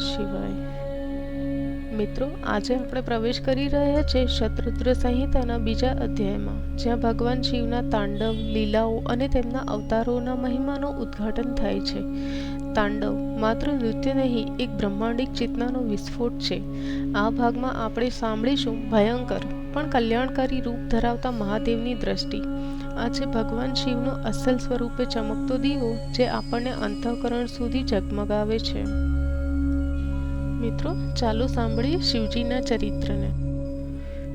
શિવાય મિત્રો, આજે આપણે પ્રવેશ કરી રહ્યા છે શત્રુદ્ર સંહિતાના બીજા અધ્યાયમાં, જ્યાં ભગવાન શિવના તાંડવ, લીલાઓ અને તેમના અવતારોના મહિમાનું ઉદ્ઘાટન થાય છે. તાંડવ માત્ર નૃત્ય નહીં, એક બ્રહ્માંડિક ચેતનાનો વિસ્ફોટ છે. આ ભાગમાં આપણે સાંભળીશું ભયંકર, પણ કલ્યાણકારી રૂપ ધરાવતા મહાદેવની દ્રષ્ટિ. આ છે ભગવાન શિવનો અસલ સ્વરૂપે ચમકતો દીવો, જે આપણને અંતઃકરણ સુધી ઝગમગાવે છે. મિત્રો, ચાલો સાંભળીએ શિવજીના ચરિત્રને.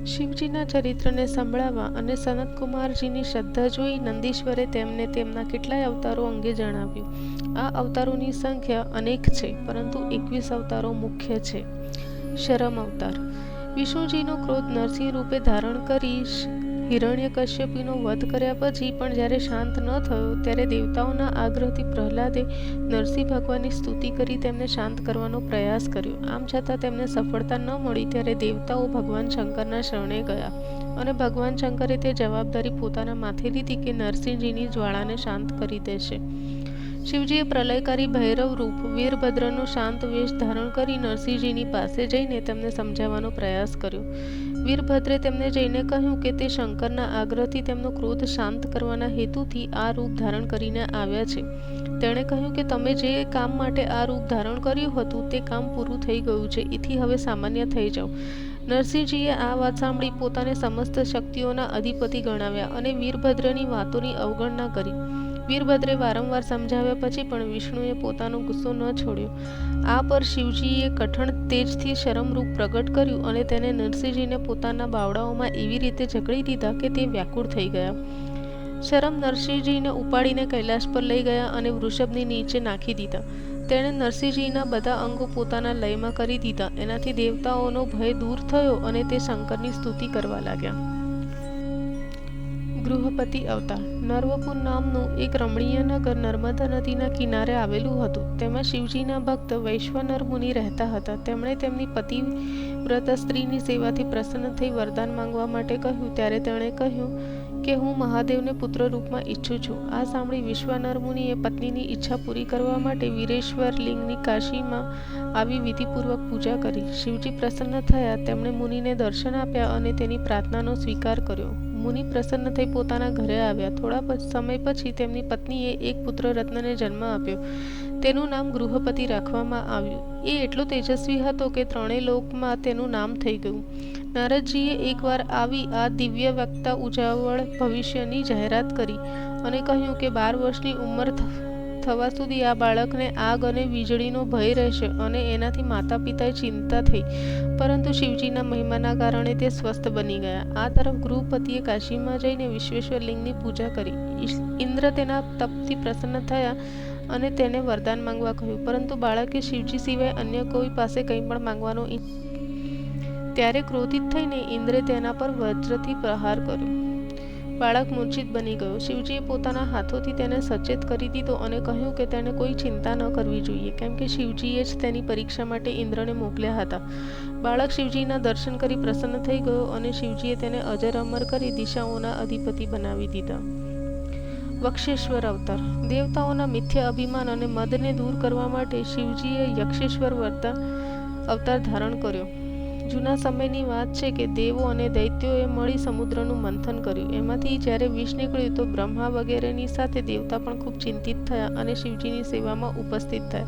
શિવજીના ચરિત્રને સંભળાવવા અને સનતકુમારજીની શ્રદ્ધા જોઈ નંદીશ્વરે તેમને તેમના કેટલાય અવતારો અંગે જણાવ્યું. આ અવતારોની સંખ્યા અનેક છે, પરંતુ એકવીસ અવતારો મુખ્ય છે. શરમ અવતાર. વિષ્ણુજીનો ક્રોધ નરસિંહ રૂપે ધારણ કરી હિરણ્યકશ્યપીનો વધ કર્યા પછી પણ જ્યારે શાંત ન થયો, ત્યારે દેવતાઓના આગ્રહથી પ્રહલાદે નરસિંહ ભગવાનની સ્તુતિ કરી તેમને શાંત કરવાનો પ્રયાસ કર્યો. આમ છતાં તેમને સફળતા ન મળી ત્યારે દેવતાઓ ભગવાન શંકરના શરણે ગયા અને ભગવાન શંકરે તે જવાબદારી પોતાના માથે લીધી કે નરસિંહજીની જ્વાળાને શાંત કરી દેશે. શિવજીએ પ્રલયકારી ભૈરવ રૂપ વીરભદ્રનો શાંત વેશ ધારણ કરી નરસિંહજીની પાસે જઈને તેમને સમજાવવાનો પ્રયાસ કર્યો. વીરભદ્રે તેમને જઈને કહ્યું કે તે શંકરના આગ્રહથી તેમનો ક્રોધ શાંત કરવાના હેતુથી આ રૂપ ધારણ કરીને આવ્યા છે. તેણે કહ્યું કે તમે જે કામ માટે આ રૂપ ધારણ કર્યું હતું તે કામ પૂરું થઈ ગયું છે, એથી હવે સામાન્ય થઈ જાઓ. નરસિંહજીએ આ વાત સાંભળી પોતાને સમસ્ત શક્તિઓના અધિપતિ ગણાવ્યા અને વીરભદ્રની વાતોની અવગણના કરી. વીરભદ્રે વારંવાર સમજાવ્યા પછી પણ વિષ્ણુએ પોતાનો ગુસ્સો ન છોડ્યો. આ પર શિવજીએ કઠણ તેજથી શરમરૂપ પ્રગટ કર્યું અને તેને નરસિંહજીને પોતાના બાવડાઓમાં એવી રીતે જકડી દીધા કે તે વ્યાકુળ થઈ ગયા. શરમ નરસિંહજીને ઉપાડીને કૈલાશ પર લઈ ગયા અને વૃષભની નીચે નાખી દીધા. તેણે નરસિંહજીના બધા અંગો પોતાના લયમાં કરી દીધા. એનાથી દેવતાઓનો ભય દૂર થયો અને તે શંકરની સ્તુતિ કરવા લાગ્યા. ગૃહપતિ અવતાર નર્વપુર નામનું એક રમણીય નગર નર્મદા નદીના કિનારે આવેલું હતું. તેમાં શિવજીના ભક્ત વૈશ્વનર મુનિ રહેતા હતા. તેમણે તેમની પતિ વ્રત સ્ત્રીની સેવાથી પ્રસન્ન થઈ વરદાન માંગવા માટે કહ્યું. ત્યારે તેણે કહ્યું કે, હું મહાદેવને પુત્ર રૂપમાં ઈચ્છું છું. આ સાંભળી વિશ્વનર મુનિએ પત્નીની ઈચ્છા પૂરી કરવા માટે વીરેશ્વર લિંગની કાશીમાં આવી વિધિપૂર્વક પૂજા કરી. શિવજી પ્રસન્ન થયા. તેમણે મુનિને દર્શન આપ્યા અને તેની પ્રાર્થનાનો સ્વીકાર કર્યો. મુનિ પ્રસન્ન થઈ પોતાના ઘરે આવ્યા. થોડા સમય પછી તેમની પત્નીએ એક પુત્ર રત્નને જન્મ આપ્યો. તેનું નામ ગૃહપતિ રાખવામાં આવ્યું. એ એટલો તેજસ્વી હતો કે ત્રણેય લોકમાં તેનું નામ થઈ ગયું. નારદજીએ એકવાર આવી આ દિવ્ય વક્તા ઉજાવળ ભવિષ્યની જાહેરાત કરી અને કહ્યું કે બાર વર્ષની ઉંમર થવા સુધી આ બાળકને આગ અને વીજળીનો ભય રહેશે અને એનાથી માતા પિતાએ ચિંતા થઈ. પરંતુ શિવજીના મહિમાના કારણે તે સ્વસ્થ બની ગયા. આ તરફ ગૃહપતિએ કાશીમાં જઈને વિશ્વેશ્વર લિંગની પૂજા કરી. ઇન્દ્ર તેના તપથી પ્રસન્ન થયા અને તેને વરદાન માંગવા કહ્યું. પરંતુ બાળકે શિવજી સિવાય અન્ય કોઈ પાસે કંઈ પણ માંગવાનો ત્યારે ક્રોધિત થઈને ઇન્દ્રે તેના પર વજ્રથી પ્રહાર કર્યો. બાળક મૂર્છિત બની ગયો. શિવજીએ પોતાના હાથોથી તેને સચેત કરી દીધો અને કહ્યું કે તેને કોઈ ચિંતા ન કરવી જોઈએ, કેમ કે શિવજીએ જ તેની પરીક્ષા માટે ઇન્દ્રને મોકલ્યા હતા. બાળક શિવજીના દર્શન કરી પ્રસન્ન થઈ ગયો અને શિવજીએ તેને અજર અમર કરી દિશાઓના અધિપતિ બનાવી દીધા. વક્ષેશ્વર અવતાર. દેવતાઓના મિથ્યા અભિમાન અને મદને દૂર કરવા માટે શિવજીએ યક્ષેશ્વર વર્તા અવતાર ધારણ કર્યો. જૂના સમયની વાત છે કે દેવો અને દૈત્યોએ મળી સમુદ્રનું મંથન કર્યું. એમાંથી જ્યારે વિષ નીકળ્યું તો બ્રહ્મા વગેરેની સાથે દેવતા પણ ખૂબ ચિંતિત થયા અને શિવજીની સેવામાં ઉપસ્થિત થયા.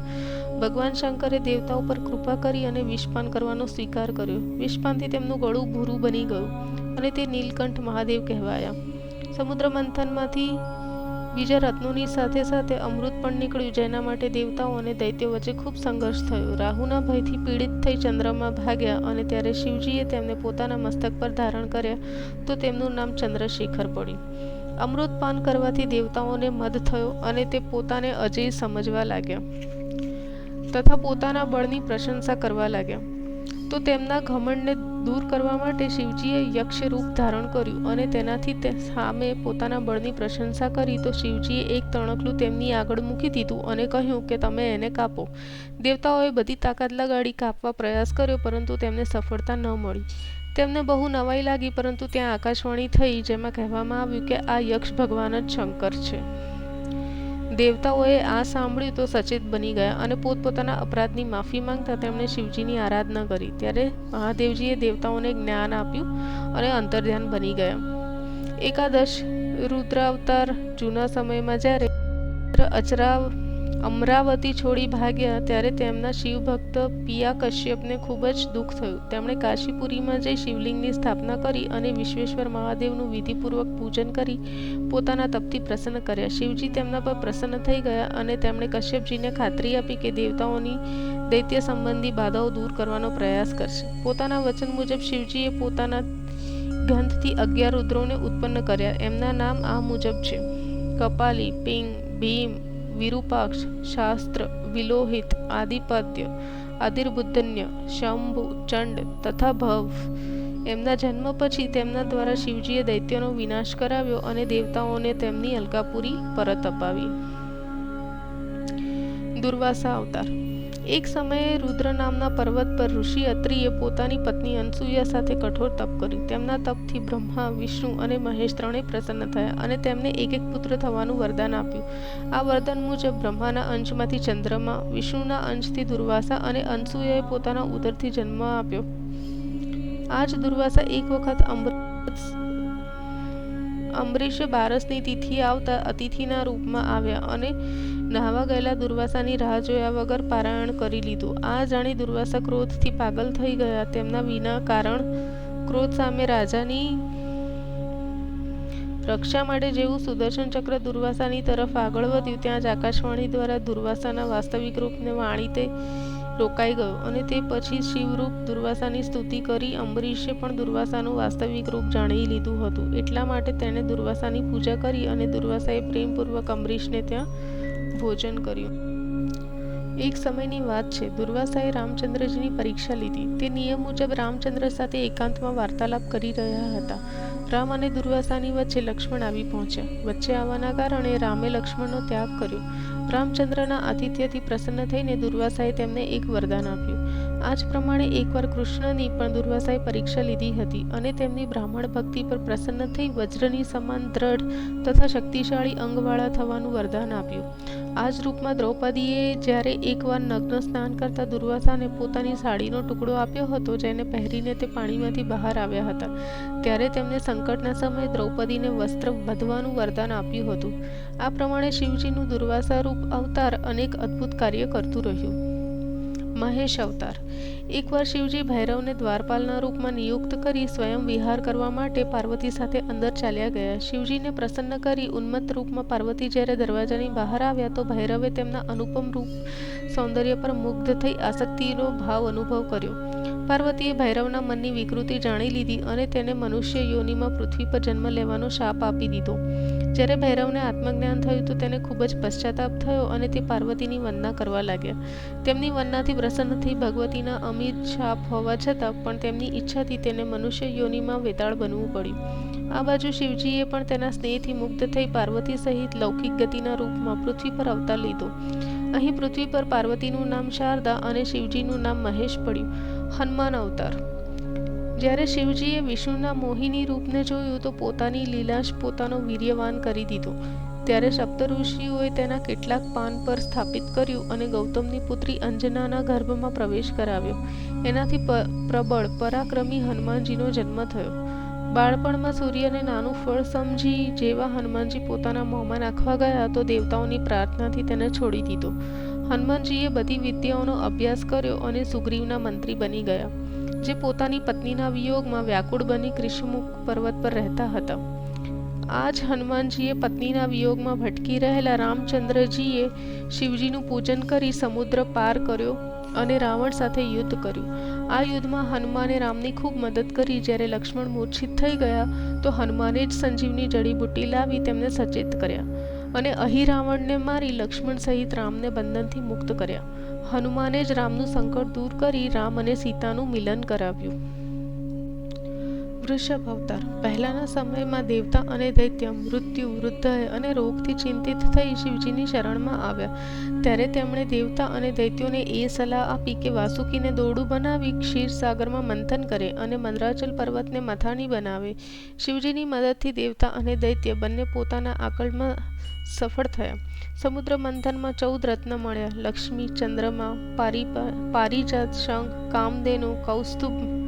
ભગવાન શંકરે દેવતા ઉપર કૃપા કરી અને વિષપાન કરવાનો સ્વીકાર કર્યો. વિષપાનથી તેમનું ગળું ભૂરું બની ગયું અને તે નીલકંઠ મહાદેવ કહેવાયા. સમુદ્ર મંથનમાંથી બીજા રત્નોની સાથે સાથે અમૃત પણ નીકળ્યું, જેના માટે દેવતાઓ અને દૈત્યો વચ્ચે ખૂબ સંઘર્ષ થયો. રાહુના ભયથી પીડિત થઈ ચંદ્રમાં ભાગ્યા અને ત્યારે શિવજીએ તેમને પોતાના મસ્તક પર ધારણ કર્યા તો તેમનું નામ ચંદ્રશેખર પડ્યું. અમૃત પાન કરવાથી દેવતાઓને મદ થયો અને તે પોતાને અજય સમજવા લાગ્યા તથા પોતાના બળની પ્રશંસા કરવા લાગ્યા. તો તેમના ઘમંડને દૂર કરવા માટે શિવજીએ યક્ષ રૂપ ધારણ કર્યું અને તેનાથી તે સામે પોતાના બળની પ્રશંસા કરી તો શિવજીએ એક તણકલું તેમની આગળ મૂકી દીધું અને કહ્યું કે તમે એને કાપો. દેવતાઓએ બધી તાકાત લગાડી કાપવા પ્રયાસ કર્યો પરંતુ તેમને સફળતા ન મળી. તેમને બહુ નવાઈ લાગી પરંતુ ત્યાં આકાશવાણી થઈ જેમાં કહેવામાં આવ્યું કે આ યક્ષ ભગવાન જ શંકર છે. દેવતાઓએ આ સાંભળ્યું તો સચેત બની ગયા અને પોતપોતાના અપરાધની માફી માંગતા તેમણે શિવજીની આરાધના કરી. ત્યારે મહાદેવજીએ દેવતાઓને જ્ઞાન આપ્યું અને અંતર્ધ્યાન બની ગયા. એકાદશ રુદ્રાવતાર જૂના સમયમાં જ્યારે અચરા અમરાવતી છોડી ભાગ્યા ત્યારે તેમના શિવભક્ત પિયા કશ્યપને ખૂબ જ દુઃખ થયું. તેમણે કાશીપુરીમાં જઈ શિવલિંગની સ્થાપના કરી અને વિશ્વેશ્વર મહાદેવનું વિધિપૂર્વક પૂજન કરી પોતાના તપથી પ્રસન્ન કર્યા. શિવજી તેમના પર પ્રસન્ન થઈ ગયા અને તેમણે કશ્યપજીને ખાતરી આપી કે દેવતાઓની દૈત્ય સંબંધી બાધાઓ દૂર કરવાનો પ્રયાસ કરશે. પોતાના વચન મુજબ શિવજીએ પોતાના ગંધથી અગિયાર રુદ્રોને ઉત્પન્ન કર્યા. એમના નામ આ મુજબ છે. કપાલી, પિંગ, ભીમ વિરૂપાક્ષ શાસ્ત્ર વિલોહિત આદિપદ્ય આદિર્બુદ્ધન્ય શંભુ ચંડ તથા ભવ એમના જન્મ પછી તેમના દ્વારા શિવજીએ દૈત્યનો વિનાશ કરાવ્યો અને દેવતાઓને તેમની અલકાપુરી પરત અપાવી. દુર્વાસા અવતાર. એક સમયે રુદ્ર નામના પર્વત પર ઋષિ અત્રિએ પોતાની પત્ની અનસૂયા સાથે કઠોર તપ કર્યું. તેમના તપથી બ્રહ્મા, વિષ્ણુ અને મહેશ ત્રણેય પ્રસન્ન થયા અને તેમને એક એક પુત્ર થવાનું વરદાન આપ્યું. આ વરદાન મુજબ બ્રહ્માના અંશમાંથી ચંદ્રમા, વિષ્ણુના અંશથી દુર્વાસા અને અનસૂયાએ પોતાના ઉદરથી જન્મ આપ્યો. આ જ દુર્વાસા એક વખત અમૃત અંબરીશે બારસની તિથિ આવતા અતિથિના રૂપમાં આવ્યા અને નહાવા ગયેલા દુર્વાસાની રાહ જોયા વગર પારાયણ કરી લીધું. આ જાણી દુર્વાસા ક્રોધથી પાગલ થઈ ગયા. તેમના વિના કારણ ક્રોધ સામે રાજાની રક્ષા માટે જેવું સુદર્શન ચક્ર દુર્વાસાની તરફ આગળ વધ્યું, ત્યાં જ આકાશવાણી દ્વારા દુર્વાસાના વાસ્તવિક રૂપને વાણી તે રોકાઈ ગયો અને તે પછી શિવરૂપ દુર્વાસાની સ્તુતિ કરી અંબરીશે પણ દુર્વાસાનું વાસ્તવિક રૂપ જાણી લીધું હતું. એટલા માટે તેણે દુર્વાસાની પૂજા કરી અને દુર્વાસાએ પ્રેમપૂર્વક અંબરીશને ત્યાં ભોજન કર્યું. એક સમયની વાત છે, દુર્વાસાએ રામચંદ્રજીની પરીક્ષા લીધી. તે નિયમ મુજબ રામચંદ્ર સાથે એકાંતમાં વાર્તાલાપ કરી રહ્યા હતા. રામ અને દુર્વાસાની વચ્ચે લક્ષ્મણ આવી પહોંચ્યા. વચ્ચે આવવાના કારણે રામે લક્ષ્મણનો ત્યાગ કર્યો. રામચંદ્રના આતિથ્યથી પ્રસન્ન થઈને દુર્વાસાએ તેમને એક વરદાન આપ્યું. આ જ પ્રમાણે એકવાર કૃષ્ણની પણ દુર્વાસાએ પરીક્ષા લીધી હતી અને તેમની બ્રાહ્મણ ભક્તિ પર પ્રસન્ન થઈ વજ્રની સમાન દ્રઢ તથા શક્તિશાળી અંગવાળા થવાનું વરદાન આપ્યું. આ જ રૂપમાં દ્રૌપદીએ જ્યારે એકવાર નગ્ન સ્નાન કરતા દુર્વાસાને પોતાની સાડીનો ટુકડો આપ્યો હતો, જેને પહેરીને તે પાણીમાંથી બહાર આવ્યા હતા, ત્યારે તેમને સંકટના સમયે દ્રૌપદીને વસ્ત્ર બધવાનું વરદાન આપ્યું હતું. આ પ્રમાણે શિવજીનું દુર્વાસા રૂપ અવતાર અનેક અદ્ભુત કાર્ય કરતું રહ્યું. મહેશ અવતાર. એકવાર શિવજી ભૈરવને દ્વારપાલના રૂપમાં નિયુક્ત કરી સ્વયં વિહાર કરવા માટે પાર્વતી સાથે અંદર ચાલ્યા ગયા. શિવજીને પ્રસન્ન કરી ઉન્મત્ત રૂપમાં પાર્વતી જ્યારે દરવાજાની બહાર આવ્યા તો ભૈરવે તેમના અનુપમ રૂપ સૌંદર્ય પર મુગ્ધ થઈ આસક્તિનો ભાવ અનુભવ કર્યો. પાર્વતીએ ભૈરવના મનની વિકૃતિ જાણી લીધી અને તેને મનુષ્ય યોનિમાં પૃથ્વી પર જન્મ લેવાનો શાપ આપી દીધો. જ્યારે ભૈરવને આત્મજ્ઞાન થયું તો તેને ખૂબ જ પશ્ચાતાપ થયો અને તે પાર્વતીની વંદના કરવા લાગ્યા. તેમની વંદનાથી પ્રસન્ન થઈ ભગવતીના અમિત શાપ હોવા છતાં પણ તેમની ઈચ્છાથી તેને મનુષ્ય યોનિમાં વેતાળ બનવું પડ્યું. આ બાજુ શિવજીએ પણ તેના સ્નેહથી મુક્ત થઈ પાર્વતી સહિત લૌકિક ગતિના રૂપમાં પૃથ્વી પર અવતાર લીધો. અહીં પૃથ્વી પર પાર્વતીનું નામ શારદા અને શિવજીનું નામ મહેશ પડ્યું. હનુમાન અવતાર. જ્યારે શિવજીએ વિષ્ણુના મોહિની રૂપને જોયું તો પોતાની લીલાશ પોતાનો વીર્યવાન કરી દીધો. ત્યારે સપ્તઋષિઓએ તેના કેટલાક પાન પર સ્થાપિત કર્યું અને ગૌતમની પુત્રી અંજનાના ગર્ભમાં પ્રવેશ કરાવ્યો. એનાથી પ્રબળ, પરાક્રમી હનુમાનજીનો જન્મ થયો. બાળપણમાં સૂર્યને નાનું ફળ સમજી જેવા હનુમાનજી પોતાના મોંમાં નાખવા ગયા તો દેવતાઓની પ્રાર્થનાથી તેને છોડી દીધો. હનુમાનજીએ બધી વિદ્યાઓનો અભ્યાસ કર્યો અને સુગ્રીવના મંત્રી બની ગયા. જે પોતાની પત્નીના વિયોગમાં વ્યાકુળ બની કૃષ્ણમુખ પર્વત પર રહેતા હતા. આ જ હનુમાનજીએ પત્નીના વિયોગમાં ભટકી રહેલા રામચંદ્રજીએ શિવજીનું પૂજન કરી સમુદ્ર પાર કર્યો અને રાવણ સાથે યુદ્ધ કર્યું. આ યુદ્ધમાં હનુમાને રામની ખૂબ મદદ કરી. જ્યારે લક્ષ્મણ મૂર્છિત થઈ ગયા, તો હનુમાને જ સંજીવની જડીબુટ્ટી લાવી તેમને સચેત કર્યા અને અહીં રાવણને મારી લક્ષ્મણ સહિત રામને બંધનથી મુક્ત કર્યા. હનુમાને જ રામનું સંકટ દૂર કરી રામ અને સીતાનું મિલન કરાવ્યું. વૃષભ અવતાર. પહેલાના સમયમાં દેવતા અને દૈત્ય મૃત્યુ, વૃદ્ધય અને રોગથી ચિંતિત થઈ શિવજીની શરણમાં આવ્યા. ત્યારે તેમણે દેવતા અને દૈત્યોને એ સલાહ આપી કે વાસુકીને દોરડું બનાવી, ક્ષીરસાગરમાં મંથન કરે અને મંદરાચલ પર્વતને મથાણી બનાવે. શિવજીની મદદથી દેવતા અને દૈત્ય બંને પોતાના આકલમાં સફળ થયા. સમુદ્ર મંથનમાં ચૌદ રત્ન મળ્યા. લક્ષ્મી, ચંદ્રમા પારિજાત, શંખ, કામધેનુ, કૌસ્તુભ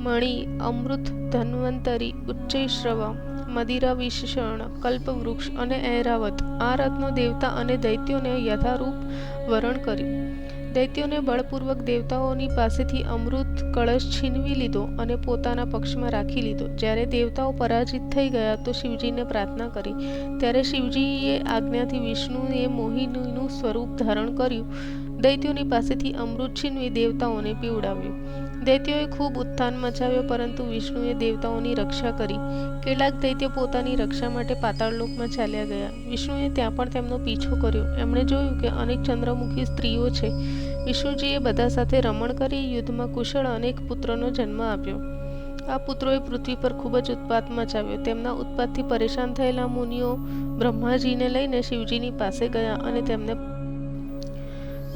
મણિ અમૃત ધન્વંતરી ઉચ્ચૈશ્રવ મદિરા વિશેષણ કલ્પવૃક્ષ અને ઐરાવત આ રત્નો દેવતા અને દૈત્યોને યથારૂપ વરણ કર્યું. દૈત્યોને બળપૂર્વક દેવતાઓની પાસેથી અમૃત, કળશ છીનવી લીધો અને પોતાના પક્ષમાં રાખી લીધો. જ્યારે દેવતાઓ પરાજિત થઈ ગયા તો શિવજીને પ્રાર્થના કરી. ત્યારે શિવજીએ આજ્ઞાથી વિષ્ણુએ મોહિનીનું સ્વરૂપ ધારણ કર્યું. દૈત્યોની પાસેથી અમૃત છીનવી દેવતાઓને પીવડાવ્યું. દૈત્યોએ ખૂબ ઉત્થાન મચાવ્યો, પરંતુ વિષ્ણુએ દેવતાઓની રક્ષા કરી. કેટલાક દૈત્યો પોતાની રક્ષા માટે પાતાળલોકમાં ચાલ્યા ગયા. વિષ્ણુએ ત્યાં પણ તેમનો પીછો કર્યો. એમણે જોયું કે અનેક ચંદ્રમુખી સ્ત્રીઓ છે. વિષ્ણુજીએ બધા સાથે રમણ કરી યુદ્ધમાં કુશળ અનેક પુત્રોનો જન્મ આપ્યો. આ પુત્રોએ પૃથ્વી પર ખૂબ જ ઉત્પાત મચાવ્યો. તેમના ઉત્પાતથી પરેશાન થયેલા મુનિઓ બ્રહ્માજીને લઈને શિવજીની પાસે ગયા અને તેમને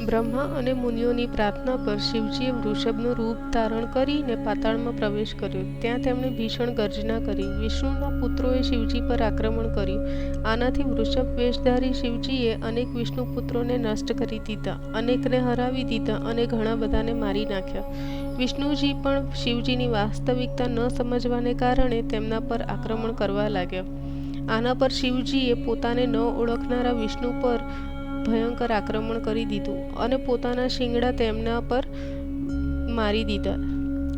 બ્રહ્મા અને મુનિઓની પ્રાર્થના પર શિવજીએ વૃષભનું રૂપ ધારણ કરીને પાતાળમાં પ્રવેશ કર્યો. ત્યાં તેમણે ભીષણ ગર્જના કરી. વિષ્ણુના પુત્રોએ શિવજી પર આક્રમણ કર્યું. આનાથી વૃષભ વેશધારી શિવજીએ અનેક વિષ્ણુ પુત્રોને નષ્ટ કરી દીધા, અનેકને હરાવી દીધા અને ઘણા બધાને મારી નાખ્યા. વિષ્ણુજી પણ શિવજીની વાસ્તવિકતા ન સમજવાને કારણે તેમના પર આક્રમણ કરવા લાગ્યા. આના પર શિવજીએ પોતાને ન ઓળખનારા વિષ્ણુ પર ભયંકર આક્રમણ કરી દીધું અને પોતાના શિંગડા તેમના પર મારી દીધા.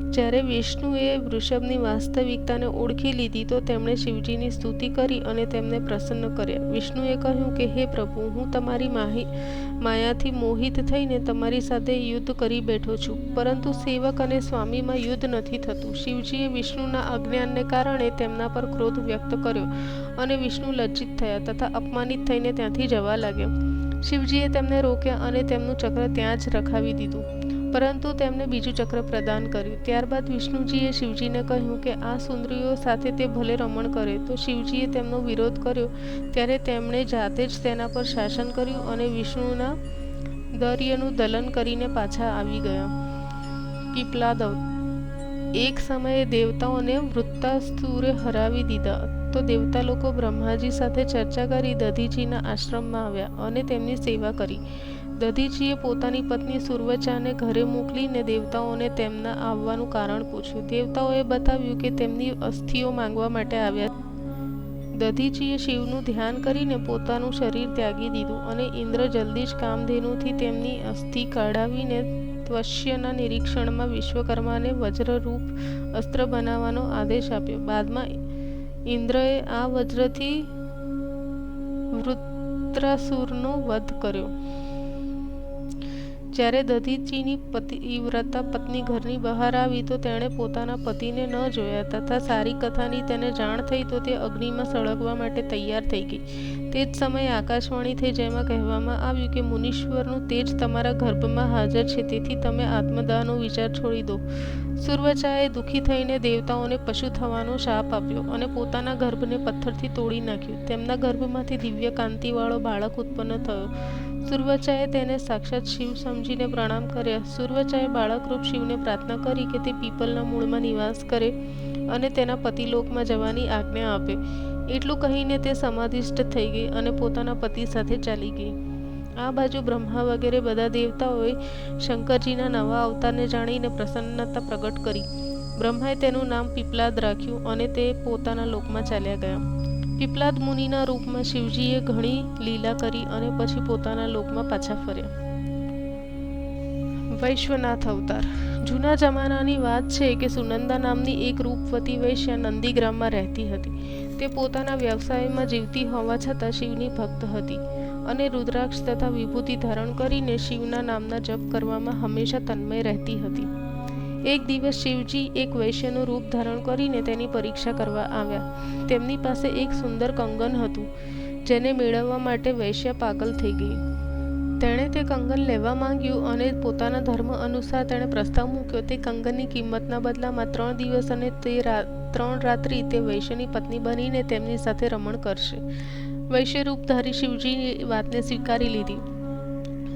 જ્યારે વિષ્ણુએ વૃષભની વાસ્તવિકતાને ઓળખી લીધી તો તેમણે શિવજીની સ્તુતિ કરી અને તેમને પ્રસન્ન કર્યા. વિષ્ણુએ કહ્યું કે, હે પ્રભુ, હું તમારી માહી, માયાથી મોહિત થઈને તમારી સાથે યુદ્ધ કરી બેઠો છું, પરંતુ સેવક અને સ્વામીમાં યુદ્ધ નથી થતું. શિવજીએ વિષ્ણુના અજ્ઞાનને કારણે તેમના પર ક્રોધ વ્યક્ત કર્યો અને વિષ્ણુ લજ્જિત થયા તથા અપમાનિત થઈને ત્યાંથી જવા લાગ્યા. શિવજીએ તેમને રોક્યા અને તેમનું ચક્ર ત્યાં જ રખાવી દીધું. પરંતુ તેમને બીજું ચક્ર પ્રદાન કર્યું. ત્યારબાદ વિષ્ણુજીએ શિવજીને કહ્યું કે આ સુંદરીઓ સાથે તે ભલે રમણ કરે, તો શિવજીએ તેમનો વિરોધ કર્યો. ત્યારે તેમણે જાતે જ તેના પર શાસન કર્યું અને વિષ્ણુના દર્યનું દલન કરીને પાછા આવી ગયા. પીપલાદવ. એક સમયે દેવતાઓને વૃત્તાસ્તુરે હરાવી દીધા. તો દેવતા લોકો બ્રહ્માજી સાથે ચર્ચા કરી દધીજીના આશ્રમમાં આવ્યા અને તેમની સેવા કરી. દધીજીએ પોતાની પત્ની સુર્વચાને ઘરે મોકલીને દેવતાઓને તેમના આવવાનું કારણ પૂછ્યું. દેવતાઓએ બતાવ્યું કે તેમની અસ્થિઓ માંગવા માટે આવ્યા. દધીજીએ શિવનું ધ્યાન કરીને પોતાનું શરીર ત્યાગી દીધું અને ઇન્દ્ર જલ્દી જ કામધેનુથી તેમની અસ્થિ કાઢાવીને ત્વશ્યના નિરીક્ષણમાં વિશ્વકર્માને વજ્રરૂપ અસ્ત્ર બનાવવાનો આદેશ આપ્યો. બાદમાં ઇન્દ્રએ આ વજ્રથી વૃત્રાસુરનો વધ કર્યો. જ્યારે દધીચીની પતિવ્રતા પત્ની ઘરની બહાર આવી તો તેણે પોતાના પતિને ન જોયા. તથા સારી કથાની તેને જાણ થઈ તો તે અગ્નિમાં સળગવા માટે તૈયાર થઈ ગઈ. તે જ સમયે આકાશવાણી થઈ જેમાં કહેવામાં આવ્યું કે, મુનીશ્વરનું તેજ તમારા ગર્ભમાં હાજર છે, તેથી તમે આત્મદાહનો વિચાર છોડી દો. સુરવચાએ દુઃખી થઈને દેવતાઓને પશુ થવાનો શાપ આપ્યો અને પોતાના ગર્ભને પથ્થરથી તોડી નાખ્યું. તેમના ગર્ભમાંથી દિવ્ય કાંતિવાળો બાળક ઉત્પન્ન થયો. સુરવચાએ તેને સાક્ષાત શિવ સમજીને પ્રણામ કર્યા. સુર્વચાએ બાળકરૂપ શિવને પ્રાર્થના કરી કે તે પીપલના મૂળમાં નિવાસ કરે અને તેના પતિલોકમાં જવાની આજ્ઞા આપે. એટલું કહીને તે સમાધિષ્ઠ થઈ ગઈ અને પોતાના પતિ સાથે ચાલી ગઈ. આ બાજુ બ્રહ્મા વગેરે બધા દેવતાઓએ શંકરજીના નવા અવતારને જાણીને પ્રસન્નતા પ્રગટ કરી. બ્રહ્માએ તેનું નામ પીપલાદ રાખ્યું અને તે પોતાના લોકમાં ચાલ્યા ગયા. પીપલાદ મુનિના રૂપમાં શિવજીએ ઘણી લીલા કરી અને પછી પોતાના લોકમાં પાછા ફર્યા. વૈશ્વનાથ અવતાર. જૂના જમાનાની વાત છે કે સુનંદા નામની એક રૂપવતી વૈશ્યા નંદીગ્રામમાં રહેતી હતી. તે પોતાના વ્યવસાયમાં જીવતી હોવા છતાં શિવની ભક્ત હતી અને રુદ્રાક્ષ તથા વિભૂતિ ધારણ કરીને શિવના નામના જપ કરવામાં હંમેશા તન્મય રહેતી હતી. એક દિવસ શિવજી એક વૈશ્યનું રૂપ ધારણ કરીને તેની પરીક્ષા કરવા આવ્યા. તેમની પાસે એક સુંદર કંગન હતું, જેને મેળવવા માટે વૈશ્ય પાગલ થઈ ગઈ. તેણે તે કંગન લેવા માંગ્યું અને પોતાના ધર્મ અનુસાર તેણે પ્રસ્તાવ મૂક્યો, તે કંગનની કિંમતના બદલામાં ત્રણ દિવસ અને તે ત્રણ રાત્રિ તે વૈશ્યની પત્ની બનીને તેમની સાથે રમણ કરશે. વૈશ્ય રૂપધારી શિવજીની વાતને સ્વીકારી લીધી.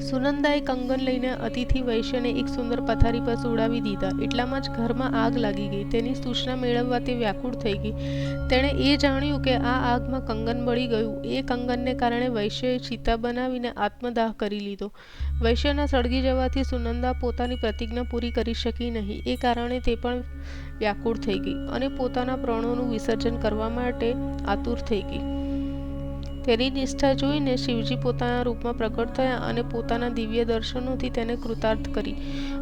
સુનંદાએ કંગન લઈને અતિથિ વૈશ્યને એક સુંદર પથારી પર સુડાવી દીધા. એટલામાં જ ઘરમાં આગ લાગી ગઈ. તેની સૂચના મેળવવા તે વ્યાકુળ થઈ ગઈ. તેણે એ જાણ્યું કે આ આગમાં કંગન બળી ગયું. એ કંગનને કારણે વૈશ્યએ ચિતા બનાવીને આત્મદાહ કરી લીધો. વૈશ્યના સળગી જવાથી સુનંદા પોતાની પ્રતિજ્ઞા પૂરી કરી શકી નહીં. એ કારણે તે પણ વ્યાકુળ થઈ ગઈ અને પોતાના પ્રાણોનું વિસર્જન કરવા માટે આતુર થઈ ગઈ. તેની નિષ્ઠા જોઈને શિવજી પોતાના રૂપમાં પ્રગટ થયા અને પોતાના દિવ્ય દર્શનોથી તેને કૃતાર્થ કરી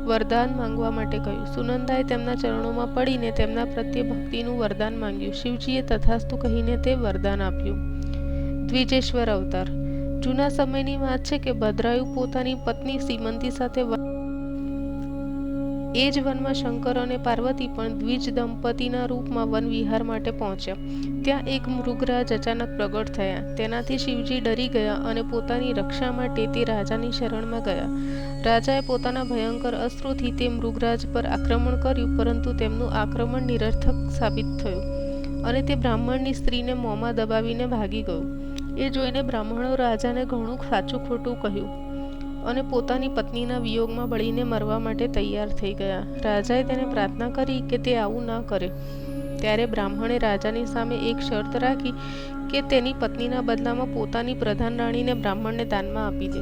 વરદાન માંગવા માટે કહ્યું. સુનંદાએ તેમના ચરણોમાં પડીને તેમના પ્રત્યે ભક્તિનું વરદાન માંગ્યું. શિવજીએ તથાસ્તુ કહીને તે વરદાન આપ્યું. દ્વિજેશ્વર અવતાર. જૂના સમયની વાત છે કે ભદ્રાયુ પોતાની પત્ની સીમંતી સાથે એ જ વનમાં શંકર અને પાર્વતી પણ દ્વિજ દંપતીના રૂપમાં વન વિહાર માટે પહોંચ્યા. ત્યાં એક મૃગરાજ અચાનક પ્રગટ થયા. તેનાથી શિવજી ડરી ગયા અને પોતાની રક્ષા માટે તે રાજાની શરણમાં ગયા. રાજાએ પોતાના ભયંકર અસ્ત્રોથી તે મૃગરાજ પર આક્રમણ કર્યું, પરંતુ તેમનું આક્રમણ નિરર્થક સાબિત થયું અને તે બ્રાહ્મણની સ્ત્રીને મોંમાં દબાવીને ભાગી ગયું. એ જોઈને બ્રાહ્મણો રાજાને ઘણું સાચું ખોટું કહ્યું. અને પોતાની પત્નીના વિયોગમાં બળીને મરવા માટે તૈયાર થઈ ગયા. રાજાએ તેને પ્રાર્થના કરી કે તે આવું ન કરે. ત્યારે બ્રાહ્મણે રાજાની સામે એક શરત રાખી કે તેની પત્નીના બદલામાં પોતાની પ્રધાન રાણીને બ્રાહ્મણને દાનમાં આપી દે.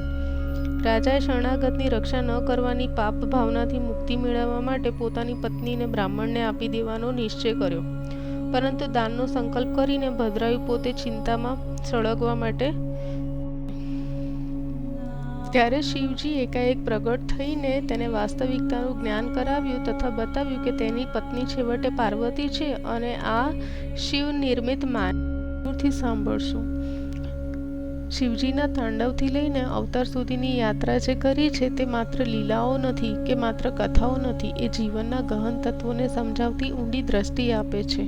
રાજાએ શરણાગતની રક્ષા ન કરવાની પાપ ભાવનાથી મુક્તિ મેળવવા માટે પોતાની પત્નીને બ્રાહ્મણને આપી દેવાનો નિશ્ચય કર્યો. પરંતુ દાનનો સંકલ્પ કરીને ભદ્રાયુ પોતે ચિંતામાં સળગવા માટે ત્યારે શિવજી એકાએક પ્રગટ થઈને તેને વાસ્તવિકતાનું જ્ઞાન કરાવ્યું તથા બતાવ્યું કે તેની પત્ની છેવટે પાર્વતી છે અને આ શિવ નિર્મિત માનથી સાંભળશું. શિવજીના તાંડવથી લઈને અવતાર સુધીની યાત્રા જે કરી છે તે માત્ર લીલાઓ નથી કે માત્ર કથાઓ નથી, એ જીવનના ગહન તત્વોને સમજાવતી ઊંડી દ્રષ્ટિ આપે છે.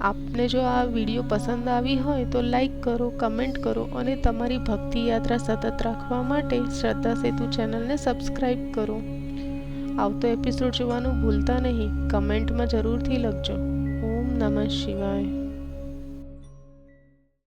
આપને જો આ વીડિયો પસંદ આવી હોય તો લાઈક કરો, કમેન્ટ કરો અને તમારી ભક્તિ યાત્રા સતત રાખવા માટે શ્રદ્ધા સેતુ ચેનલને સબસ્ક્રાઈબ કરો. આવતો એપિસોડ જોવાનું ભૂલતા નહીં. કમેન્ટમાં જરૂરથી લખજો. ઓમ નમઃ શિવાય.